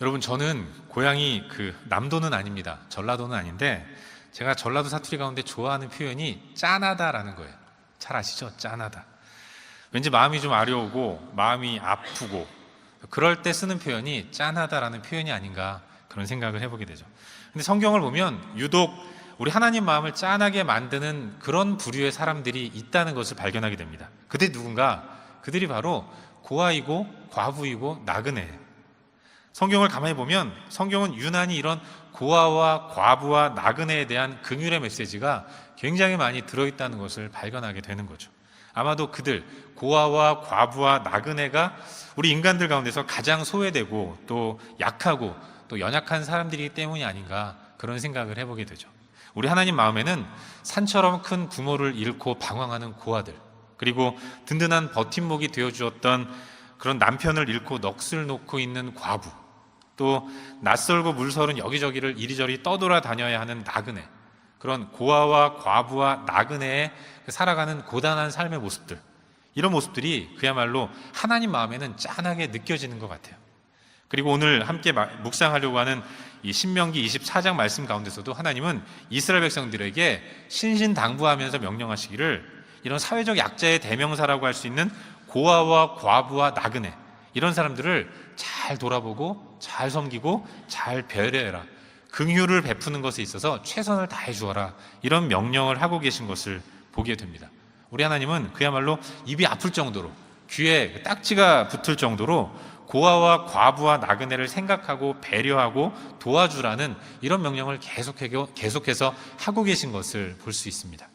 여러분 저는 고향이 그 남도는 아닙니다. 전라도는 아닌데 제가 전라도 사투리 가운데 좋아하는 표현이 짠하다라는 거예요. 잘 아시죠? 짠하다. 왠지 마음이 좀 아려오고 마음이 아프고 그럴 때 쓰는 표현이 짠하다라는 표현이 아닌가 그런 생각을 해보게 되죠. 근데 성경을 보면 유독 우리 하나님 마음을 짠하게 만드는 그런 부류의 사람들이 있다는 것을 발견하게 됩니다. 그들이 누군가? 그들이 바로 고아이고 과부이고 나그네예요. 성경을 가만히 보면 성경은 유난히 이런 고아와 과부와 나그네에 대한 긍휼의 메시지가 굉장히 많이 들어있다는 것을 발견하게 되는 거죠. 아마도 그들 고아와 과부와 나그네가 우리 인간들 가운데서 가장 소외되고 또 약하고 또 연약한 사람들이기 때문이 아닌가 그런 생각을 해보게 되죠. 우리 하나님 마음에는 산처럼 큰 부모를 잃고 방황하는 고아들 그리고 든든한 버팀목이 되어 주었던 그런 남편을 잃고 넋을 놓고 있는 과부 또 낯설고 물설은 여기저기를 이리저리 떠돌아 다녀야 하는 나그네 그런 고아와 과부와 나그네의 그 살아가는 고단한 삶의 모습들 이런 모습들이 그야말로 하나님 마음에는 짠하게 느껴지는 것 같아요. 그리고 오늘 함께 마- 묵상하려고 하는 이 신명기 24장 말씀 가운데서도 하나님은 이스라엘 백성들에게 신신당부하면서 명령하시기를 이런 사회적 약자의 대명사라고 할 수 있는 고아와 과부와 나그네 이런 사람들을 잘 돌아보고 잘 섬기고 잘 배려해라. 긍휼을 베푸는 것에 있어서 최선을 다해 주어라. 이런 명령을 하고 계신 것을 보게 됩니다. 우리 하나님은 그야말로 입이 아플 정도로 귀에 딱지가 붙을 정도로 고아와 과부와 나그네를 생각하고 배려하고 도와주라는 이런 명령을 계속해- 계속해서 하고 계신 것을 볼 수 있습니다.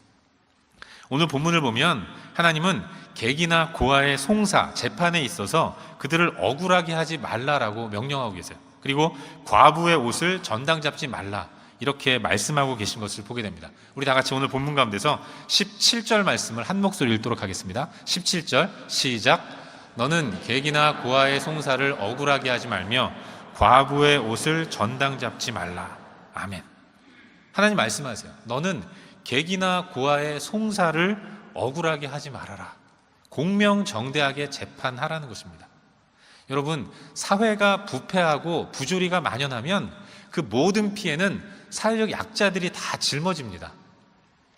오늘 본문을 보면 하나님은 객이나 고아의 송사, 재판에 있어서 그들을 억울하게 하지 말라라고 명령하고 계세요. 그리고 과부의 옷을 전당 잡지 말라. 이렇게 말씀하고 계신 것을 보게 됩니다. 우리 다 같이 오늘 본문 가운데서 17절 말씀을 한 목소리 읽도록 하겠습니다. 17절 시작. 너는 객이나 고아의 송사를 억울하게 하지 말며 과부의 옷을 전당 잡지 말라. 아멘. 하나님 말씀하세요. 너는 객이나 고아의 송사를 억울하게 하지 말아라. 공명정대하게 재판하라는 것입니다. 여러분, 사회가 부패하고 부조리가 만연하면 그 모든 피해는 사회적 약자들이 다 짊어집니다.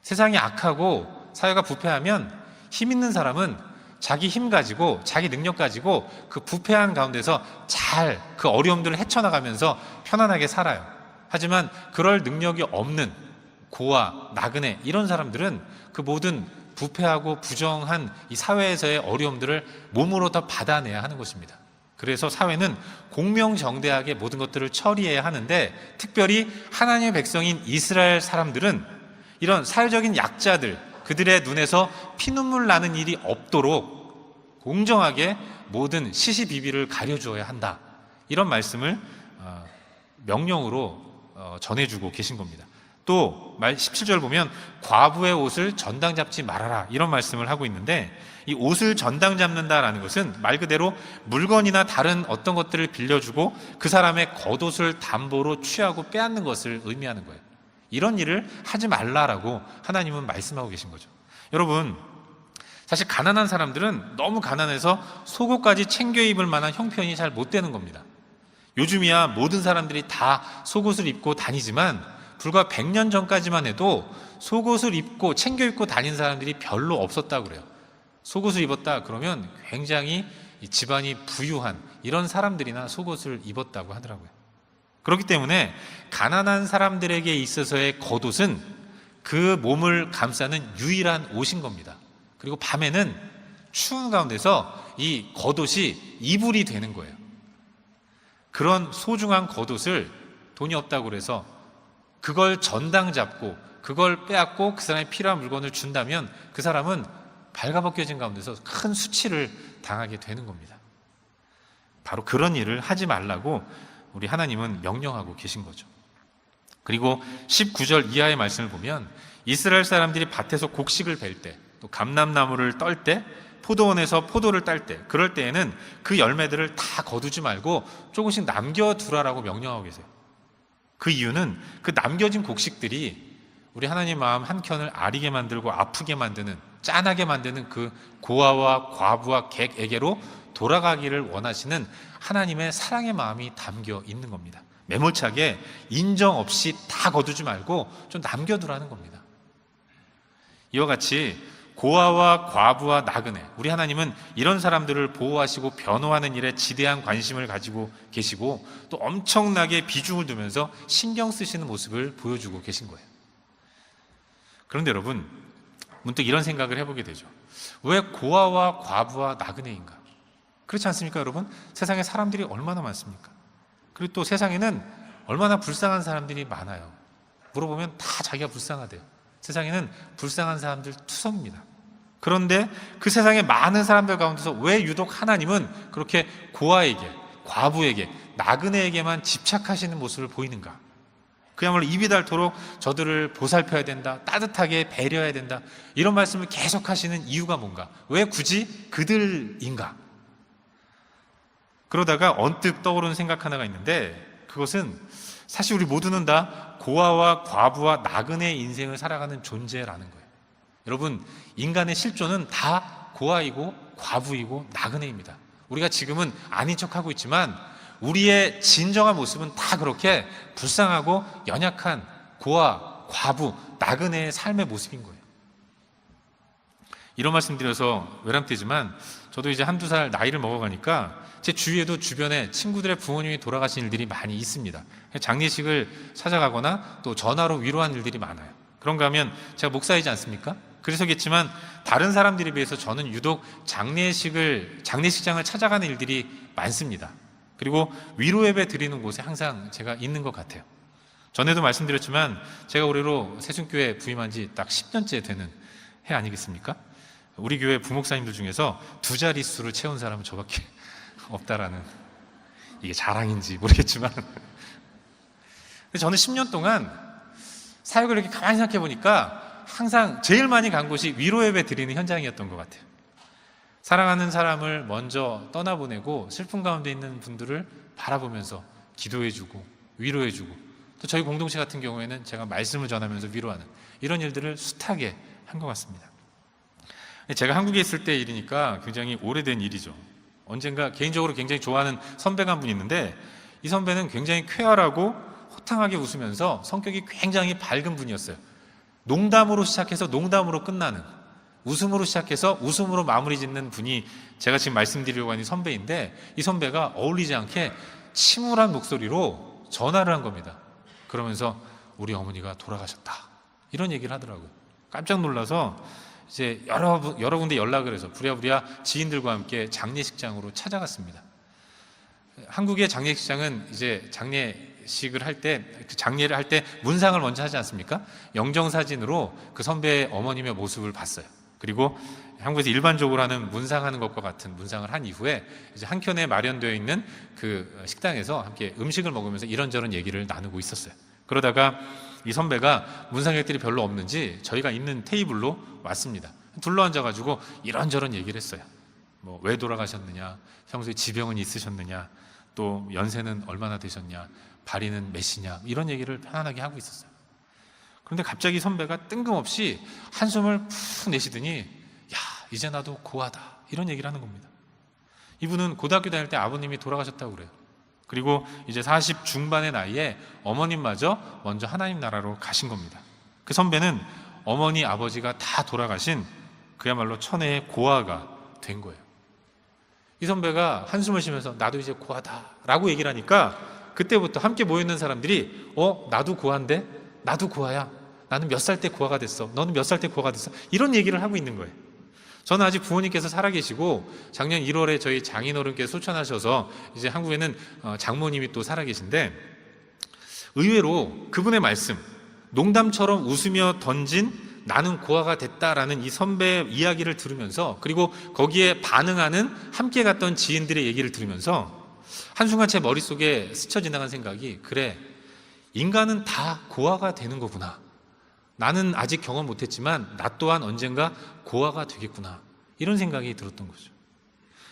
세상이 악하고 사회가 부패하면 힘 있는 사람은 자기 힘 가지고 자기 능력 가지고 그 부패한 가운데서 잘 그 어려움들을 헤쳐나가면서 편안하게 살아요. 하지만 그럴 능력이 없는 고아, 나그네 이런 사람들은 그 모든 부패하고 부정한 이 사회에서의 어려움들을 몸으로 다 받아내야 하는 것입니다. 그래서 사회는 공명정대하게 모든 것들을 처리해야 하는데 특별히 하나님의 백성인 이스라엘 사람들은 이런 사회적인 약자들 그들의 눈에서 피눈물 나는 일이 없도록 공정하게 모든 시시비비를 가려주어야 한다. 이런 말씀을 어, 명령으로 어, 전해주고 계신 겁니다. 또말 17절 보면 과부의 옷을 전당 잡지 말아라 이런 말씀을 하고 있는데 이 옷을 전당 잡는다라는 것은 말 그대로 물건이나 다른 어떤 것들을 빌려주고 그 사람의 겉옷을 담보로 취하고 빼앗는 것을 의미하는 거예요. 이런 일을 하지 말라라고 하나님은 말씀하고 계신 거죠. 여러분 사실 가난한 사람들은 너무 가난해서 속옷까지 챙겨 입을 만한 형편이 잘 못 되는 겁니다. 요즘이야 모든 사람들이 다 속옷을 입고 다니지만 불과 100년 전까지만 해도 속옷을 입고 챙겨 입고 다닌 사람들이 별로 없었다고 그래요. 속옷을 입었다 그러면 굉장히 이 집안이 부유한 이런 사람들이나 속옷을 입었다고 하더라고요. 그렇기 때문에 가난한 사람들에게 있어서의 겉옷은 그 몸을 감싸는 유일한 옷인 겁니다. 그리고 밤에는 추운 가운데서 이 겉옷이 이불이 되는 거예요. 그런 소중한 겉옷을 돈이 없다고 그래서 그걸 전당 잡고 그걸 빼앗고 그 사람이 필요한 물건을 준다면 그 사람은 발가벗겨진 가운데서 큰 수치를 당하게 되는 겁니다. 바로 그런 일을 하지 말라고 우리 하나님은 명령하고 계신 거죠. 그리고 19절 이하의 말씀을 보면 이스라엘 사람들이 밭에서 곡식을 벨 때, 또 감람나무를 떨 때, 포도원에서 포도를 딸 때, 그럴 때에는 그 열매들을 다 거두지 말고 조금씩 남겨두라라고 명령하고 계세요. 그 이유는 그 남겨진 곡식들이 우리 하나님 마음 한 켠을 아리게 만들고 아프게 만드는 짠하게 만드는 그 고아와 과부와 객에게로 돌아가기를 원하시는 하나님의 사랑의 마음이 담겨 있는 겁니다. 매몰차게 인정 없이 다 거두지 말고 좀 남겨두라는 겁니다. 이와 같이 고아와 과부와 나그네 우리 하나님은 이런 사람들을 보호하시고 변호하는 일에 지대한 관심을 가지고 계시고 또 엄청나게 비중을 두면서 신경 쓰시는 모습을 보여주고 계신 거예요. 그런데 여러분 문득 이런 생각을 해보게 되죠. 왜 고아와 과부와 나그네인가? 그렇지 않습니까, 여러분? 세상에 사람들이 얼마나 많습니까? 그리고 또 세상에는 얼마나 불쌍한 사람들이 많아요. 물어보면 다 자기가 불쌍하대요. 세상에는 불쌍한 사람들 투성입니다. 그런데 그 세상에 많은 사람들 가운데서 왜 유독 하나님은 그렇게 고아에게, 과부에게, 나그네에게만 집착하시는 모습을 보이는가? 그야말로 입이 닳도록 저들을 보살펴야 된다. 따뜻하게 배려해야 된다. 이런 말씀을 계속 하시는 이유가 뭔가? 왜 굳이 그들인가? 그러다가 언뜻 떠오르는 생각 하나가 있는데 그것은 사실 우리 모두는 다 고아와 과부와 나그네의 인생을 살아가는 존재라는 거예요. 여러분, 인간의 실존은 다 고아이고 과부이고 나그네입니다. 우리가 지금은 아닌 척하고 있지만 우리의 진정한 모습은 다 그렇게 불쌍하고 연약한 고아, 과부, 나그네의 삶의 모습인 거예요. 이런 말씀 드려서 외람되지만 저도 이제 한두 살 나이를 먹어가니까 제 주위에도 주변에 친구들의 부모님이 돌아가신 일들이 많이 있습니다. 장례식을 찾아가거나 또 전화로 위로한 일들이 많아요. 그런가 하면 제가 목사이지 않습니까? 그래서겠지만 다른 사람들에 비해서 저는 유독 장례식을 장례식장을 찾아가는 일들이 많습니다. 그리고 위로 예배 드리는 곳에 항상 제가 있는 것 같아요. 전에도 말씀드렸지만 제가 올해로 세순교회 부임한 지 딱 10년째 되는 해 아니겠습니까? 우리 교회 부목사님들 중에서 두 자릿수를 채운 사람은 저밖에 없다라는 이게 자랑인지 모르겠지만 저는 10년 동안 사역을 이렇게 가만히 생각해 보니까 항상 제일 많이 간 곳이 위로 예배 드리는 현장이었던 것 같아요. 사랑하는 사람을 먼저 떠나보내고 슬픔 가운데 있는 분들을 바라보면서 기도해주고 위로해주고 또 저희 공동체 같은 경우에는 제가 말씀을 전하면서 위로하는 이런 일들을 숱하게 한 것 같습니다. 제가 한국에 있을 때 일이니까 굉장히 오래된 일이죠. 언젠가 개인적으로 굉장히 좋아하는 선배가 한 분 있는데 이 선배는 굉장히 쾌활하고 호탕하게 웃으면서 성격이 굉장히 밝은 분이었어요. 농담으로 시작해서 농담으로 끝나는 웃음으로 시작해서 웃음으로 마무리 짓는 분이 제가 지금 말씀드리려고 하는 선배인데 이 선배가 어울리지 않게 침울한 목소리로 전화를 한 겁니다. 그러면서 우리 어머니가 돌아가셨다. 이런 얘기를 하더라고요. 깜짝 놀라서 이제 여러, 여러 군데 연락을 해서 부랴부랴 지인들과 함께 장례식장으로 찾아갔습니다. 한국의 장례식장은 이제 장례식을 할 때, 그 장례를 할 때 문상을 먼저 하지 않습니까? 영정사진으로 그 선배의 어머님의 모습을 봤어요. 그리고 한국에서 일반적으로 하는 문상하는 것과 같은 문상을 한 이후에 이제 한켠에 마련되어 있는 그 식당에서 함께 음식을 먹으면서 이런저런 얘기를 나누고 있었어요. 그러다가 이 선배가 문상객들이 별로 없는지 저희가 있는 테이블로 왔습니다. 둘러앉아가지고 이런저런 얘기를 했어요. 뭐 왜 돌아가셨느냐, 평소에 지병은 있으셨느냐, 또 연세는 얼마나 되셨냐, 발이는 몇이냐 이런 얘기를 편안하게 하고 있었어요. 그런데 갑자기 선배가 뜬금없이 한숨을 푹 내쉬더니 야 이제 나도 고하다 이런 얘기를 하는 겁니다. 이분은 고등학교 다닐 때 아버님이 돌아가셨다고 그래요. 그리고 이제 40 중반의 나이에 어머님마저 먼저 하나님 나라로 가신 겁니다. 그 선배는 어머니 아버지가 다 돌아가신 그야말로 천혜의 고아가 된 거예요. 이 선배가 한숨을 쉬면서 나도 이제 고아다라고 얘기를 하니까 그때부터 함께 모여 있는 사람들이 어 나도 고아인데 나도 고아야. 나는 몇 살 때 고아가 됐어. 너는 몇 살 때 고아가 됐어. 이런 얘기를 하고 있는 거예요. 저는 아직 부모님께서 살아계시고 작년 1월에 저희 장인어른께서 소천하셔서 이제 한국에는 어, 장모님이 또 살아계신데 의외로 그분의 말씀 농담처럼 웃으며 던진 나는 고아가 됐다라는 이 선배의 이야기를 들으면서 그리고 거기에 반응하는 함께 갔던 지인들의 얘기를 들으면서 한순간 제 머릿속에 스쳐 지나간 생각이 그래 인간은 다 고아가 되는 거구나. 나는 아직 경험 못했지만 나 또한 언젠가 고아가 되겠구나. 이런 생각이 들었던 거죠.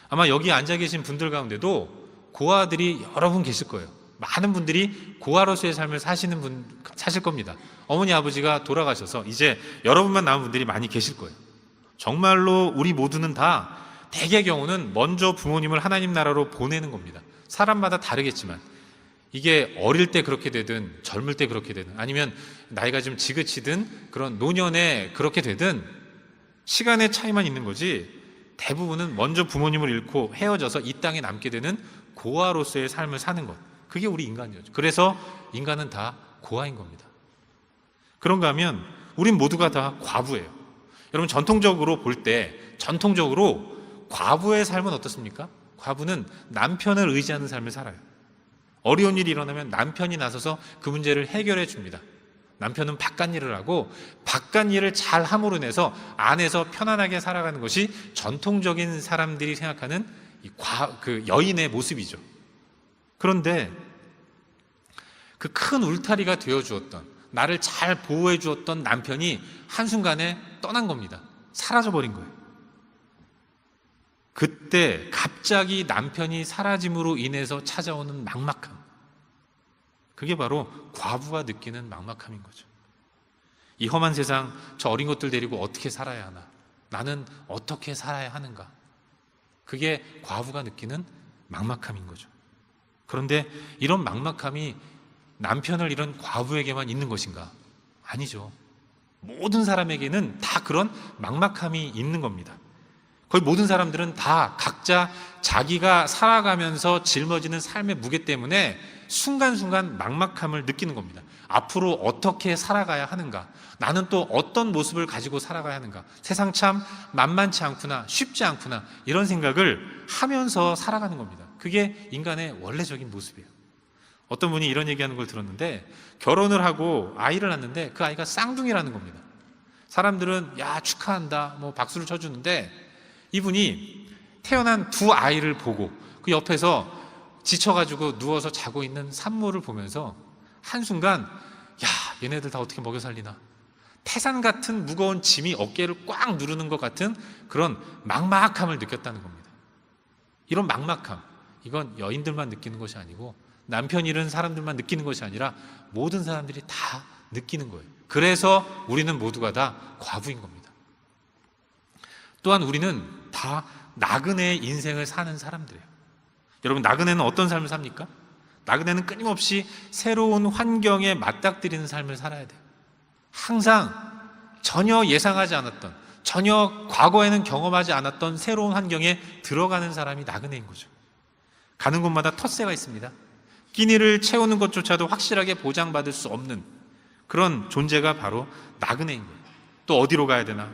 아마 여기 앉아 계신 분들 가운데도 고아들이 여러 분 계실 거예요. 많은 분들이 고아로서의 삶을 사시는 분 사실 겁니다. 어머니 아버지가 돌아가셔서 이제 여러분만 남은 분들이 많이 계실 거예요. 정말로 우리 모두는 다 대개 경우는 먼저 부모님을 하나님 나라로 보내는 겁니다. 사람마다 다르겠지만 이게 어릴 때 그렇게 되든 젊을 때 그렇게 되든 아니면 나이가 좀 지긋치든 그런 노년에 그렇게 되든 시간의 차이만 있는 거지 대부분은 먼저 부모님을 잃고 헤어져서 이 땅에 남게 되는 고아로서의 삶을 사는 것. 그게 우리 인간이죠. 그래서 인간은 다 고아인 겁니다. 그런가 하면 우린 모두가 다 과부예요. 여러분 전통적으로 볼 때 전통적으로 과부의 삶은 어떻습니까? 과부는 남편을 의지하는 삶을 살아요. 어려운 일이 일어나면 남편이 나서서 그 문제를 해결해 줍니다. 남편은 바깥 일을 하고 바깥 일을 잘 함으로 인해서 안에서 편안하게 살아가는 것이 전통적인 사람들이 생각하는 이 과, 그 여인의 모습이죠. 그런데 그 큰 울타리가 되어 주었던 나를 잘 보호해 주었던 남편이 한순간에 떠난 겁니다. 사라져 버린 거예요. 그때 갑자기 남편이 사라짐으로 인해서 찾아오는 막막함. 그게 바로 과부가 느끼는 막막함인 거죠. 이 험한 세상, 저 어린 것들 데리고 어떻게 살아야 하나? 나는 어떻게 살아야 하는가? 그게 과부가 느끼는 막막함인 거죠. 그런데 이런 막막함이 남편을 잃은 과부에게만 있는 것인가? 아니죠. 모든 사람에게는 다 그런 막막함이 있는 겁니다. 거의 모든 사람들은 다 각자 자기가 살아가면서 짊어지는 삶의 무게 때문에 순간순간 막막함을 느끼는 겁니다. 앞으로 어떻게 살아가야 하는가? 나는 또 어떤 모습을 가지고 살아가야 하는가? 세상 참 만만치 않구나, 쉽지 않구나, 이런 생각을 하면서 살아가는 겁니다. 그게 인간의 원래적인 모습이에요. 어떤 분이 이런 얘기하는 걸 들었는데, 결혼을 하고 아이를 낳는데 그 아이가 쌍둥이라는 겁니다. 사람들은 야, 축하한다, 뭐 박수를 쳐주는데, 이분이 태어난 두 아이를 보고 그 옆에서 지쳐가지고 누워서 자고 있는 산모를 보면서 한순간 야 얘네들 다 어떻게 먹여 살리나 태산 같은 무거운 짐이 어깨를 꽉 누르는 것 같은 그런 막막함을 느꼈다는 겁니다. 이런 막막함 이건 여인들만 느끼는 것이 아니고 남편 잃은 사람들만 느끼는 것이 아니라 모든 사람들이 다 느끼는 거예요. 그래서 우리는 모두가 다 과부인 겁니다. 또한 우리는 다 나그네의 인생을 사는 사람들이에요. 여러분, 나그네는 어떤 삶을 삽니까? 나그네는 끊임없이 새로운 환경에 맞닥뜨리는 삶을 살아야 돼요. 항상 전혀 예상하지 않았던, 전혀 과거에는 경험하지 않았던 새로운 환경에 들어가는 사람이 나그네인 거죠. 가는 곳마다 텃세가 있습니다. 끼니를 채우는 것조차도 확실하게 보장받을 수 없는 그런 존재가 바로 나그네인 거예요. 또 어디로 가야 되나?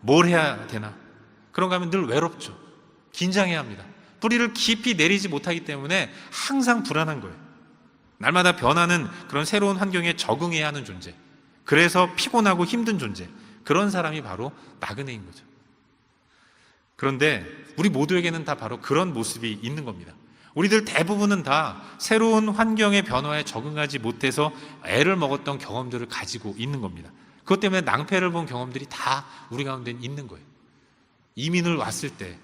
뭘 해야 되나? 그런가 하면 늘 외롭죠. 긴장해야 합니다. 뿌리를 깊이 내리지 못하기 때문에 항상 불안한 거예요. 날마다 변하는 그런 새로운 환경에 적응해야 하는 존재. 그래서 피곤하고 힘든 존재. 그런 사람이 바로 나그네인 거죠. 그런데 우리 모두에게는 다 바로 그런 모습이 있는 겁니다. 우리들 대부분은 다 새로운 환경의 변화에 적응하지 못해서 애를 먹었던 경험들을 가지고 있는 겁니다. 그것 때문에 낭패를 본 경험들이 다 우리 가운데 있는 거예요. 이민을 왔을 때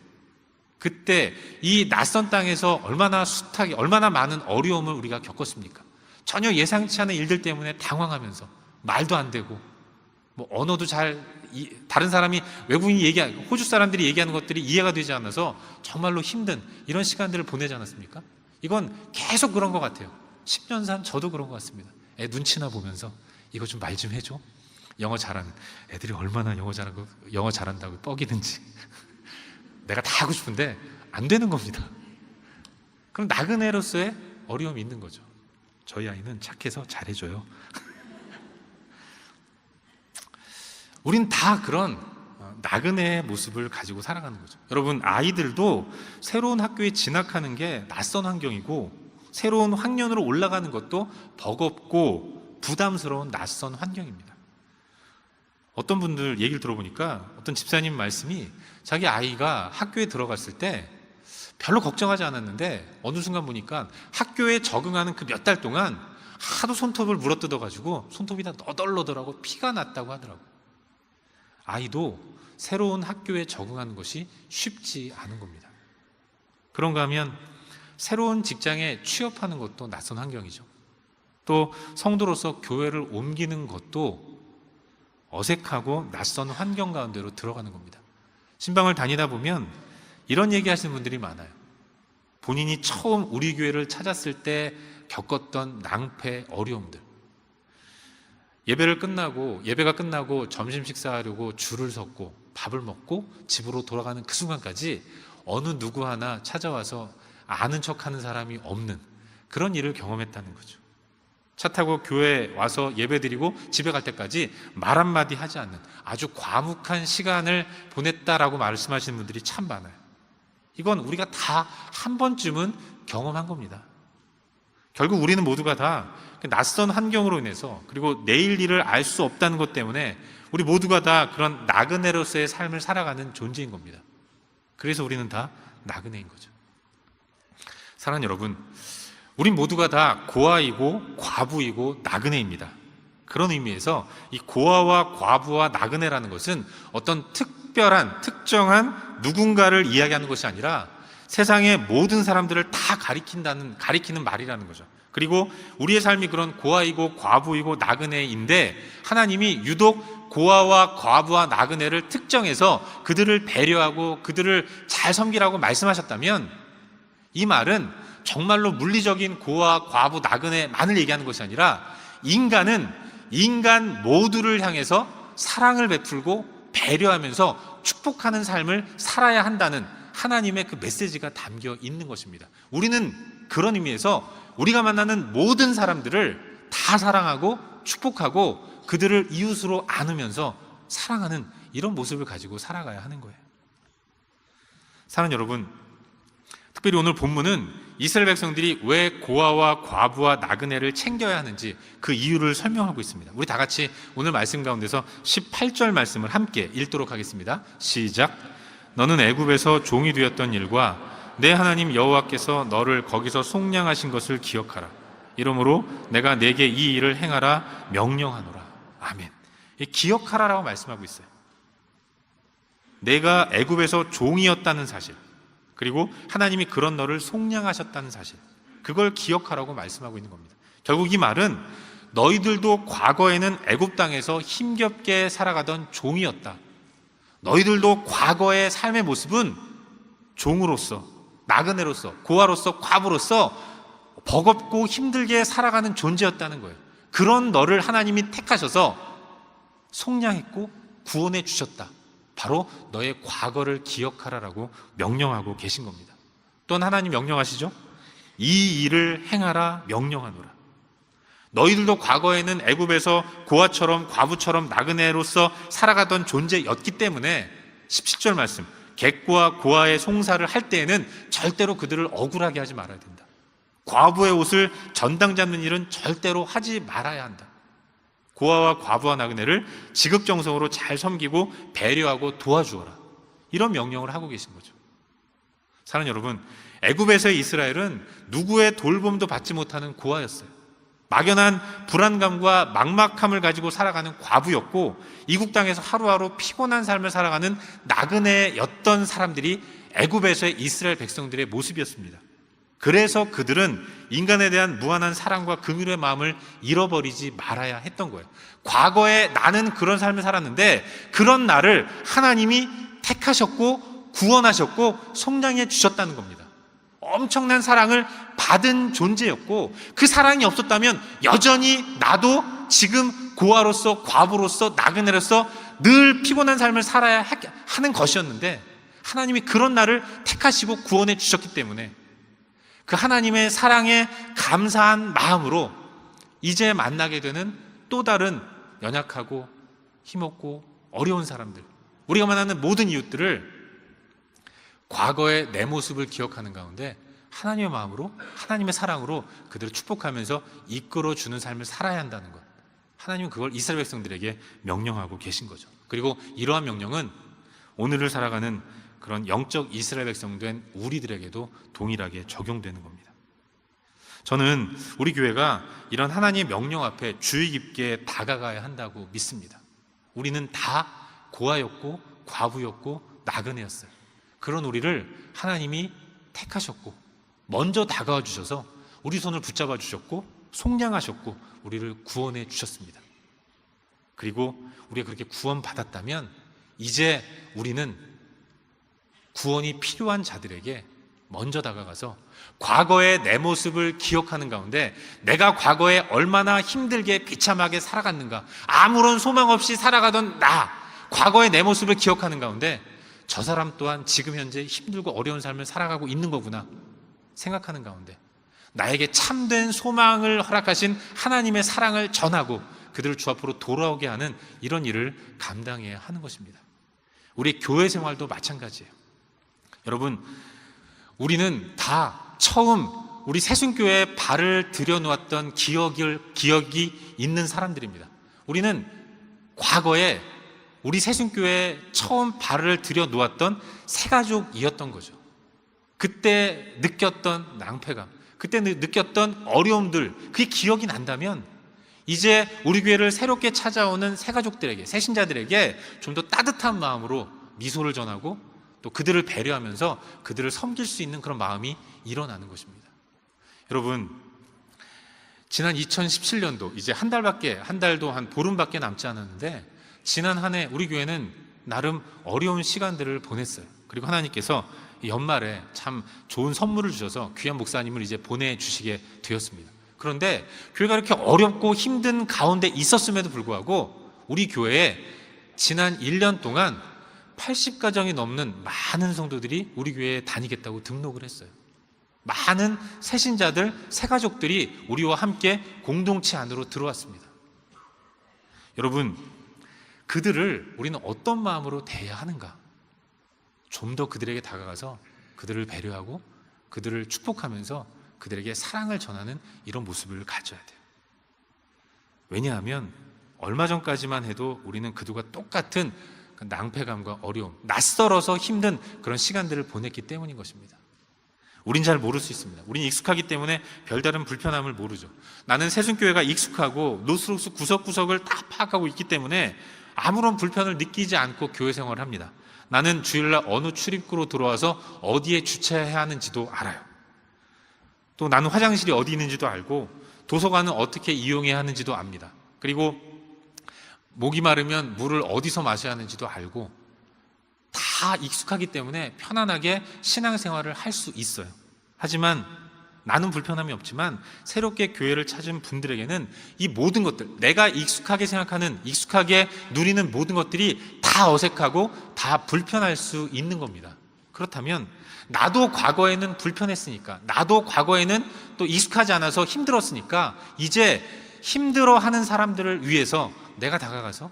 그때 이 낯선 땅에서 얼마나 숱하게 얼마나 많은 어려움을 우리가 겪었습니까? 전혀 예상치 않은 일들 때문에 당황하면서 말도 안 되고 뭐 언어도 잘 이, 다른 사람이 외국인이 얘기 호주 사람들이 얘기하는 것들이 이해가 되지 않아서 정말로 힘든 이런 시간들을 보내지 않았습니까? 이건 계속 그런 것 같아요. 10년 산 저도 그런 것 같습니다. 애 눈치나 보면서 이거 좀 말좀 해줘. 영어 잘하는 애들이 얼마나 영어 잘하고 영어 잘한다고 뻐기는지 내가 다 하고 싶은데 안 되는 겁니다. 그럼 나그네로서의 어려움이 있는 거죠. 저희 아이는 착해서 잘해줘요. 우린 다 그런 어, 나그네의 모습을 가지고 살아가는 거죠. 여러분, 아이들도 새로운 학교에 진학하는 게 낯선 환경이고, 새로운 학년으로 올라가는 것도 버겁고 부담스러운 낯선 환경입니다. 어떤 분들 얘기를 들어보니까 어떤 집사님 말씀이 자기 아이가 학교에 들어갔을 때 별로 걱정하지 않았는데 어느 순간 보니까 학교에 적응하는 그 몇 달 동안 하도 손톱을 물어뜯어 가지고 손톱이 다 너덜너덜하고 피가 났다고 하더라고요. 아이도 새로운 학교에 적응하는 것이 쉽지 않은 겁니다. 그런가 하면 새로운 직장에 취업하는 것도 낯선 환경이죠. 또 성도로서 교회를 옮기는 것도 어색하고 낯선 환경 가운데로 들어가는 겁니다. 신방을 다니다 보면 이런 얘기 하시는 분들이 많아요. 본인이 처음 우리 교회를 찾았을 때 겪었던 낭패, 어려움들. 예배를 끝나고 예배가 끝나고 점심 식사하려고 줄을 섰고 밥을 먹고 집으로 돌아가는 그 순간까지 어느 누구 하나 찾아와서 아는 척하는 사람이 없는 그런 일을 경험했다는 거죠. 차 타고 교회 와서 예배드리고 집에 갈 때까지 말 한마디 하지 않는 아주 과묵한 시간을 보냈다라고 말씀하시는 분들이 참 많아요. 이건 우리가 다 한 번쯤은 경험한 겁니다. 결국 우리는 모두가 다그 낯선 환경으로 인해서 그리고 내일 일을 알 수 없다는 것 때문에 우리 모두가 다 그런 나그네로서의 삶을 살아가는 존재인 겁니다. 그래서 우리는 다 나그네인 거죠. 사랑하는 여러분, 우린 모두가 다 고아이고 과부이고 나그네입니다. 그런 의미에서 이 고아와 과부와 나그네라는 것은 어떤 특별한 특정한 누군가를 이야기하는 것이 아니라 세상의 모든 사람들을 다 가리킨다는 가리키는 말이라는 거죠. 그리고 우리의 삶이 그런 고아이고 과부이고 나그네인데 하나님이 유독 고아와 과부와 나그네를 특정해서 그들을 배려하고 그들을 잘 섬기라고 말씀하셨다면 이 말은 정말로 물리적인 고아, 과부, 나그네만을 얘기하는 것이 아니라 인간은 인간 모두를 향해서 사랑을 베풀고 배려하면서 축복하는 삶을 살아야 한다는 하나님의 그 메시지가 담겨 있는 것입니다. 우리는 그런 의미에서 우리가 만나는 모든 사람들을 다 사랑하고 축복하고 그들을 이웃으로 안으면서 사랑하는 이런 모습을 가지고 살아가야 하는 거예요. 사랑하는 여러분, 특별히 오늘 본문은 이스라엘 백성들이 왜 고아와 과부와 나그네를 챙겨야 하는지 그 이유를 설명하고 있습니다. 우리 다 같이 오늘 말씀 가운데서 18절 말씀을 함께 읽도록 하겠습니다. 시작. 너는 애굽에서 종이 되었던 일과 내 하나님 여호와께서 너를 거기서 속량하신 것을 기억하라. 이러므로 내가 내게 이 일을 행하라 명령하노라. 아멘. 이 기억하라라고 말씀하고 있어요. 내가 애굽에서 종이었다는 사실. 그리고 하나님이 그런 너를 속량하셨다는 사실. 그걸 기억하라고 말씀하고 있는 겁니다. 결국 이 말은 너희들도 과거에는 애굽 땅에서 힘겹게 살아가던 종이었다. 너희들도 과거의 삶의 모습은 종으로서, 나그네로서, 고아로서, 과부로서 버겁고 힘들게 살아가는 존재였다는 거예요. 그런 너를 하나님이 택하셔서 속량했고 구원해 주셨다. 바로 너의 과거를 기억하라라고 명령하고 계신 겁니다. 또한 하나님 명령하시죠? 이 일을 행하라 명령하노라. 너희들도 과거에는 애굽에서 고아처럼 과부처럼 나그네로서 살아가던 존재였기 때문에 17절 말씀 객과 고아의 송사를 할 때에는 절대로 그들을 억울하게 하지 말아야 된다. 과부의 옷을 전당 잡는 일은 절대로 하지 말아야 한다. 고아와 과부와 나그네를 지극정성으로 잘 섬기고 배려하고 도와주어라. 이런 명령을 하고 계신 거죠. 사는 여러분, 애굽에서의 이스라엘은 누구의 돌봄도 받지 못하는 고아였어요. 막연한 불안감과 막막함을 가지고 살아가는 과부였고 이국 땅에서 하루하루 피곤한 삶을 살아가는 나그네였던 사람들이 애굽에서의 이스라엘 백성들의 모습이었습니다. 그래서 그들은 인간에 대한 무한한 사랑과 긍휼의 마음을 잃어버리지 말아야 했던 거예요. 과거에 나는 그런 삶을 살았는데 그런 나를 하나님이 택하셨고 구원하셨고 성장해 주셨다는 겁니다. 엄청난 사랑을 받은 존재였고 그 사랑이 없었다면 여전히 나도 지금 고아로서 과부로서 나그네로서 늘 피곤한 삶을 살아야 하는 것이었는데 하나님이 그런 나를 택하시고 구원해 주셨기 때문에 그 하나님의 사랑에 감사한 마음으로 이제 만나게 되는 또 다른 연약하고 힘없고 어려운 사람들 우리가 만나는 모든 이웃들을 과거의 내 모습을 기억하는 가운데 하나님의 마음으로 하나님의 사랑으로 그들을 축복하면서 이끌어 주는 삶을 살아야 한다는 것. 하나님은 그걸 이스라엘 백성들에게 명령하고 계신 거죠. 그리고 이러한 명령은 오늘을 살아가는 그런 영적 이스라엘 백성 된 우리들에게도 동일하게 적용되는 겁니다. 저는 우리 교회가 이런 하나님의 명령 앞에 주의 깊게 다가가야 한다고 믿습니다. 우리는 다 고아였고 과부였고 나그네였어요. 그런 우리를 하나님이 택하셨고 먼저 다가와 주셔서 우리 손을 붙잡아 주셨고 속량하셨고 우리를 구원해 주셨습니다. 그리고 우리가 그렇게 구원받았다면 이제 우리는 구원이 필요한 자들에게 먼저 다가가서 과거의 내 모습을 기억하는 가운데 내가 과거에 얼마나 힘들게 비참하게 살아갔는가 아무런 소망 없이 살아가던 나 과거의 내 모습을 기억하는 가운데 저 사람 또한 지금 현재 힘들고 어려운 삶을 살아가고 있는 거구나 생각하는 가운데 나에게 참된 소망을 허락하신 하나님의 사랑을 전하고 그들을 주 앞으로 돌아오게 하는 이런 일을 감당해야 하는 것입니다. 우리 교회 생활도 마찬가지예요. 여러분, 우리는 다 처음 우리 새순교회에 발을 들여놓았던 기억을, 기억이 있는 사람들입니다. 우리는 과거에 우리 새순교회에 처음 발을 들여놓았던 새가족이었던 거죠. 그때 느꼈던 낭패감, 그때 느- 느꼈던 어려움들, 그게 기억이 난다면 이제 우리 교회를 새롭게 찾아오는 새가족들에게, 새신자들에게 좀 더 따뜻한 마음으로 미소를 전하고 또 그들을 배려하면서 그들을 섬길 수 있는 그런 마음이 일어나는 것입니다. 여러분, 지난 2017년도 이제 한 달밖에, 한 달도 한 보름밖에 남지 않았는데 지난 한 해 우리 교회는 나름 어려운 시간들을 보냈어요. 그리고 하나님께서 이 연말에 참 좋은 선물을 주셔서 귀한 목사님을 이제 보내주시게 되었습니다. 그런데 교회가 이렇게 어렵고 힘든 가운데 있었음에도 불구하고 우리 교회에 지난 1년 동안 80가정이 넘는 많은 성도들이 우리 교회에 다니겠다고 등록을 했어요. 많은 새신자들, 새가족들이 우리와 함께 공동체 안으로 들어왔습니다. 여러분, 그들을 우리는 어떤 마음으로 대해야 하는가? 좀 더 그들에게 다가가서 그들을 배려하고 그들을 축복하면서 그들에게 사랑을 전하는 이런 모습을 가져야 돼요. 왜냐하면 얼마 전까지만 해도 우리는 그들과 똑같은 그 낭패감과 어려움, 낯설어서 힘든 그런 시간들을 보냈기 때문인 것입니다. 우린 잘 모를 수 있습니다. 우린 익숙하기 때문에 별다른 불편함을 모르죠. 나는 세순교회가 익숙하고 노스룩스 구석구석을 다 파악하고 있기 때문에 아무런 불편을 느끼지 않고 교회 생활을 합니다. 나는 주일날 어느 출입구로 들어와서 어디에 주차해야 하는지도 알아요. 또 나는 화장실이 어디 있는지도 알고 도서관은 어떻게 이용해야 하는지도 압니다. 그리고 목이 마르면 물을 어디서 마셔야 하는지도 알고 다 익숙하기 때문에 편안하게 신앙생활을 할 수 있어요. 하지만 나는 불편함이 없지만 새롭게 교회를 찾은 분들에게는 이 모든 것들, 내가 익숙하게 생각하는, 익숙하게 누리는 모든 것들이 다 어색하고 다 불편할 수 있는 겁니다. 그렇다면 나도 과거에는 불편했으니까, 나도 과거에는 또 익숙하지 않아서 힘들었으니까 이제 힘들어 하는 사람들을 위해서 내가 다가가서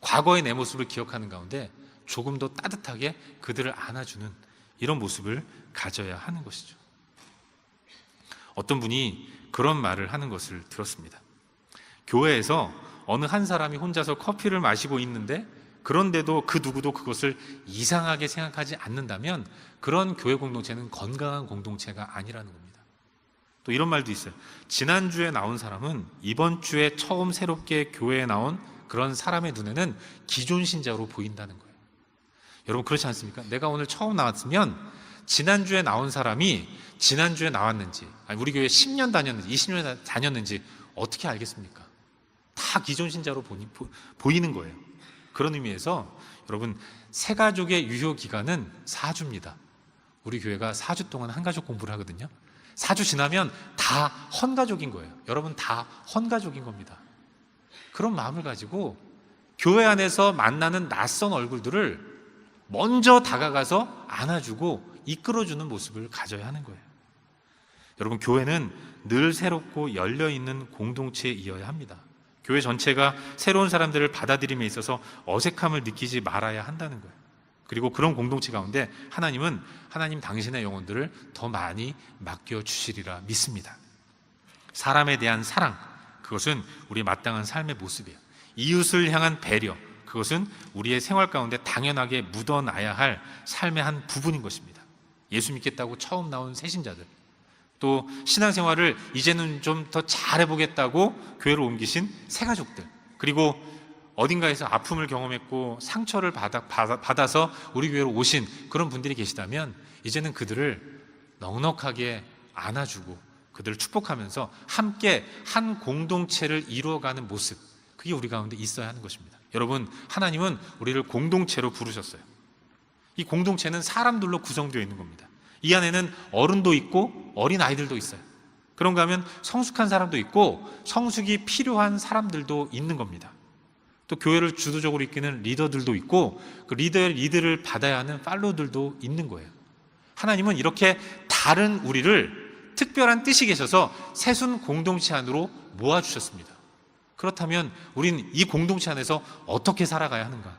과거의 내 모습을 기억하는 가운데 조금 더 따뜻하게 그들을 안아주는 이런 모습을 가져야 하는 것이죠. 어떤 분이 그런 말을 하는 것을 들었습니다. 교회에서 어느 한 사람이 혼자서 커피를 마시고 있는데 그런데도 그 누구도 그것을 이상하게 생각하지 않는다면 그런 교회 공동체는 건강한 공동체가 아니라는 겁니다. 또 이런 말도 있어요. 지난주에 나온 사람은 이번 주에 처음 새롭게 교회에 나온 그런 사람의 눈에는 기존 신자로 보인다는 거예요. 여러분 그렇지 않습니까? 내가 오늘 처음 나왔으면 지난주에 나온 사람이 지난주에 나왔는지 아니 우리 교회 10년 다녔는지 20년 다녔는지 어떻게 알겠습니까? 다 기존 신자로 보니, 보, 보이는 거예요. 그런 의미에서 여러분 새 가족의 유효 기간은 4주입니다. 우리 교회가 4주 동안 한 가족 공부를 하거든요. 4주 지나면 다 헌가족인 거예요. 여러분 다 헌가족인 겁니다. 그런 마음을 가지고 교회 안에서 만나는 낯선 얼굴들을 먼저 다가가서 안아주고 이끌어주는 모습을 가져야 하는 거예요. 여러분, 교회는 늘 새롭고 열려있는 공동체이어야 합니다. 교회 전체가 새로운 사람들을 받아들임에 있어서 어색함을 느끼지 말아야 한다는 거예요. 그리고 그런 공동체 가운데 하나님은 하나님 당신의 영혼들을 더 많이 맡겨 주시리라 믿습니다. 사람에 대한 사랑, 그것은 우리의 마땅한 삶의 모습이에요. 이웃을 향한 배려, 그것은 우리의 생활 가운데 당연하게 묻어나야 할 삶의 한 부분인 것입니다. 예수 믿겠다고 처음 나온 새신자들, 또 신앙생활을 이제는 좀 더 잘해보겠다고 교회로 옮기신 새가족들, 그리고 어딘가에서 아픔을 경험했고 상처를 받아, 받아, 서 우리 교회로 오신 그런 분들이 계시다면 이제는 그들을 넉넉하게 안아주고 그들을 축복하면서 함께 한 공동체를 이루어가는 모습, 그게 우리 가운데 있어야 하는 것입니다. 여러분, 하나님은 우리를 공동체로 부르셨어요. 이 공동체는 사람들로 구성되어 있는 겁니다. 이 안에는 어른도 있고 어린 아이들도 있어요. 그런가 하면 성숙한 사람도 있고 성숙이 필요한 사람들도 있는 겁니다. 또 교회를 주도적으로 이끄는 리더들도 있고 그 리더의 리드를 받아야 하는 팔로들도 있는 거예요. 하나님은 이렇게 다른 우리를 특별한 뜻이 계셔서 새순 공동체 안으로 모아 주셨습니다. 그렇다면 우리는 이 공동체 안에서 어떻게 살아가야 하는가?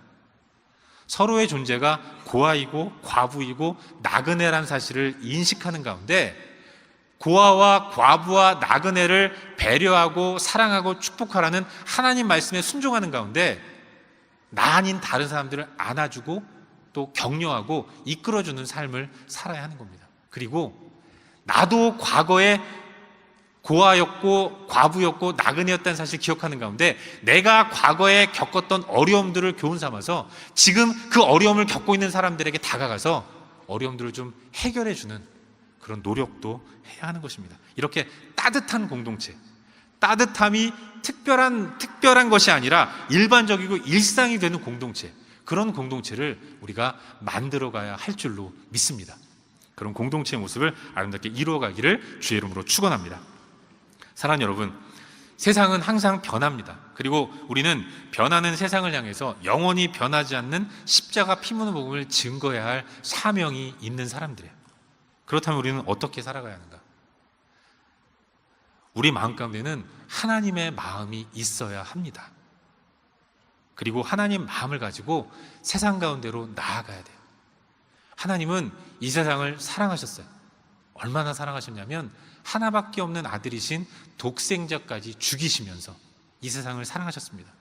서로의 존재가 고아이고 과부이고 나그네란 사실을 인식하는 가운데 고아와 과부와 나그네를 배려하고 사랑하고 축복하라는 하나님 말씀에 순종하는 가운데 나 아닌 다른 사람들을 안아주고 또 격려하고 이끌어주는 삶을 살아야 하는 겁니다. 그리고 나도 과거에 고아였고 과부였고 나그네였다는 사실 기억하는 가운데 내가 과거에 겪었던 어려움들을 교훈 삼아서 지금 그 어려움을 겪고 있는 사람들에게 다가가서 어려움들을 좀 해결해 주는 그런 노력도 해야 하는 것입니다. 이렇게 따뜻한 공동체, 따뜻함이 특별한 특별한 것이 아니라 일반적이고 일상이 되는 공동체, 그런 공동체를 우리가 만들어 가야 할 줄로 믿습니다. 그런 공동체의 모습을 아름답게 이루어가기를 주의 이름으로 축원합니다. 사랑하는 여러분, 세상은 항상 변합니다. 그리고 우리는 변하는 세상을 향해서 영원히 변하지 않는 십자가 피문의 복음을 증거해야 할 사명이 있는 사람들이에요. 그렇다면 우리는 어떻게 살아가야 하는가? 우리 마음 가운데는 하나님의 마음이 있어야 합니다. 그리고 하나님 마음을 가지고 세상 가운데로 나아가야 돼요. 하나님은 이 세상을 사랑하셨어요. 얼마나 사랑하셨냐면 하나밖에 없는 아들이신 독생자까지 죽이시면서 이 세상을 사랑하셨습니다.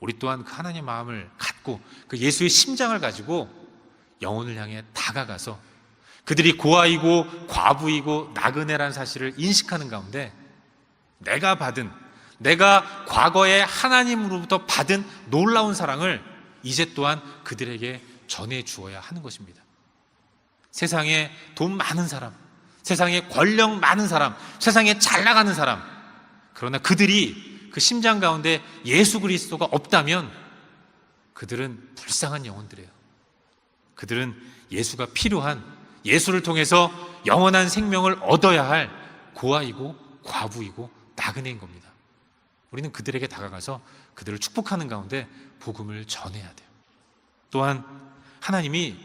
우리 또한 그 하나님의 마음을 갖고 그 예수의 심장을 가지고 영혼을 향해 다가가서 그들이 고아이고 과부이고 나그네라는 사실을 인식하는 가운데 내가 받은 내가 과거에 하나님으로부터 받은 놀라운 사랑을 이제 또한 그들에게 전해 주어야 하는 것입니다. 세상에 돈 많은 사람, 세상에 권력 많은 사람, 세상에 잘 나가는 사람. 그러나 그들이 그 심장 가운데 예수 그리스도가 없다면 그들은 불쌍한 영혼들이에요. 그들은 예수가 필요한 예수를 통해서 영원한 생명을 얻어야 할 고아이고 과부이고 나그네인 겁니다. 우리는 그들에게 다가가서 그들을 축복하는 가운데 복음을 전해야 돼요. 또한 하나님이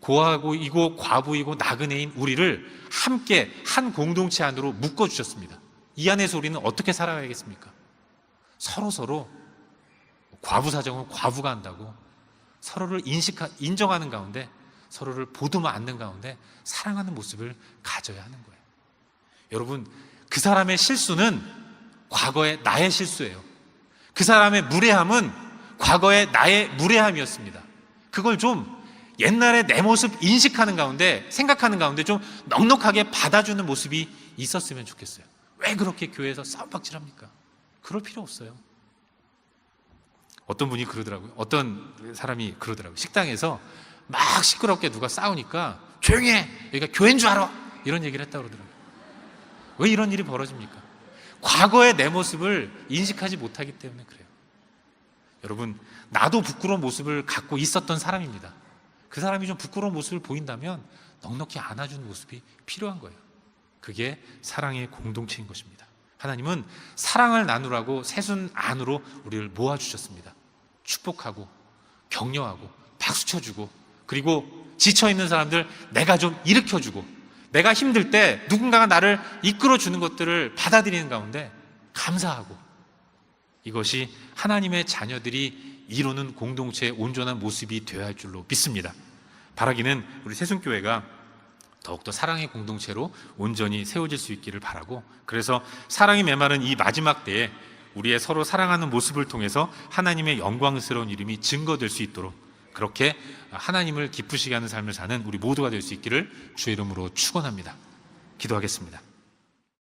고아이고 과부이고 나그네인 우리를 함께 한 공동체 안으로 묶어 주셨습니다. 이 안에서 우리는 어떻게 살아가야겠습니까? 서로 서로 과부 사정은 과부가 한다고 서로를 인식 인정하는 가운데 서로를 보듬어 안는 가운데 사랑하는 모습을 가져야 하는 거예요. 여러분, 그 사람의 실수는 과거의 나의 실수예요. 그 사람의 무례함은 과거의 나의 무례함이었습니다. 그걸 좀 옛날에 내 모습 인식하는 가운데, 생각하는 가운데 좀 넉넉하게 받아주는 모습이 있었으면 좋겠어요. 왜 그렇게 교회에서 싸움박질 합니까? 그럴 필요 없어요. 어떤 분이 그러더라고요. 어떤 사람이 그러더라고요. 식당에서 막 시끄럽게 누가 싸우니까 조용히 해. 여기가 교회인 줄 알아. 이런 얘기를 했다고 그러더라고요. 왜 이런 일이 벌어집니까? 과거의 내 모습을 인식하지 못하기 때문에 그래요. 여러분, 나도 부끄러운 모습을 갖고 있었던 사람입니다. 그 사람이 좀 부끄러운 모습을 보인다면 넉넉히 안아주는 모습이 필요한 거예요. 그게 사랑의 공동체인 것입니다. 하나님은 사랑을 나누라고 새순 안으로 우리를 모아주셨습니다. 축복하고 격려하고 박수 쳐주고 그리고 지쳐 있는 사람들 내가 좀 일으켜 주고 내가 힘들 때 누군가가 나를 이끌어 주는 것들을 받아들이는 가운데 감사하고 이것이 하나님의 자녀들이 이루는 공동체의 온전한 모습이 되어야 할 줄로 믿습니다. 바라기는 우리 세순교회가 더욱더 사랑의 공동체로 온전히 세워질 수 있기를 바라고 그래서 사랑이 메마른 이 마지막 때에 우리의 서로 사랑하는 모습을 통해서 하나님의 영광스러운 이름이 증거될 수 있도록 그렇게 하나님을 기쁘시게 하는 삶을 사는 우리 모두가 될 수 있기를 주의 이름으로 축원합니다. 기도하겠습니다.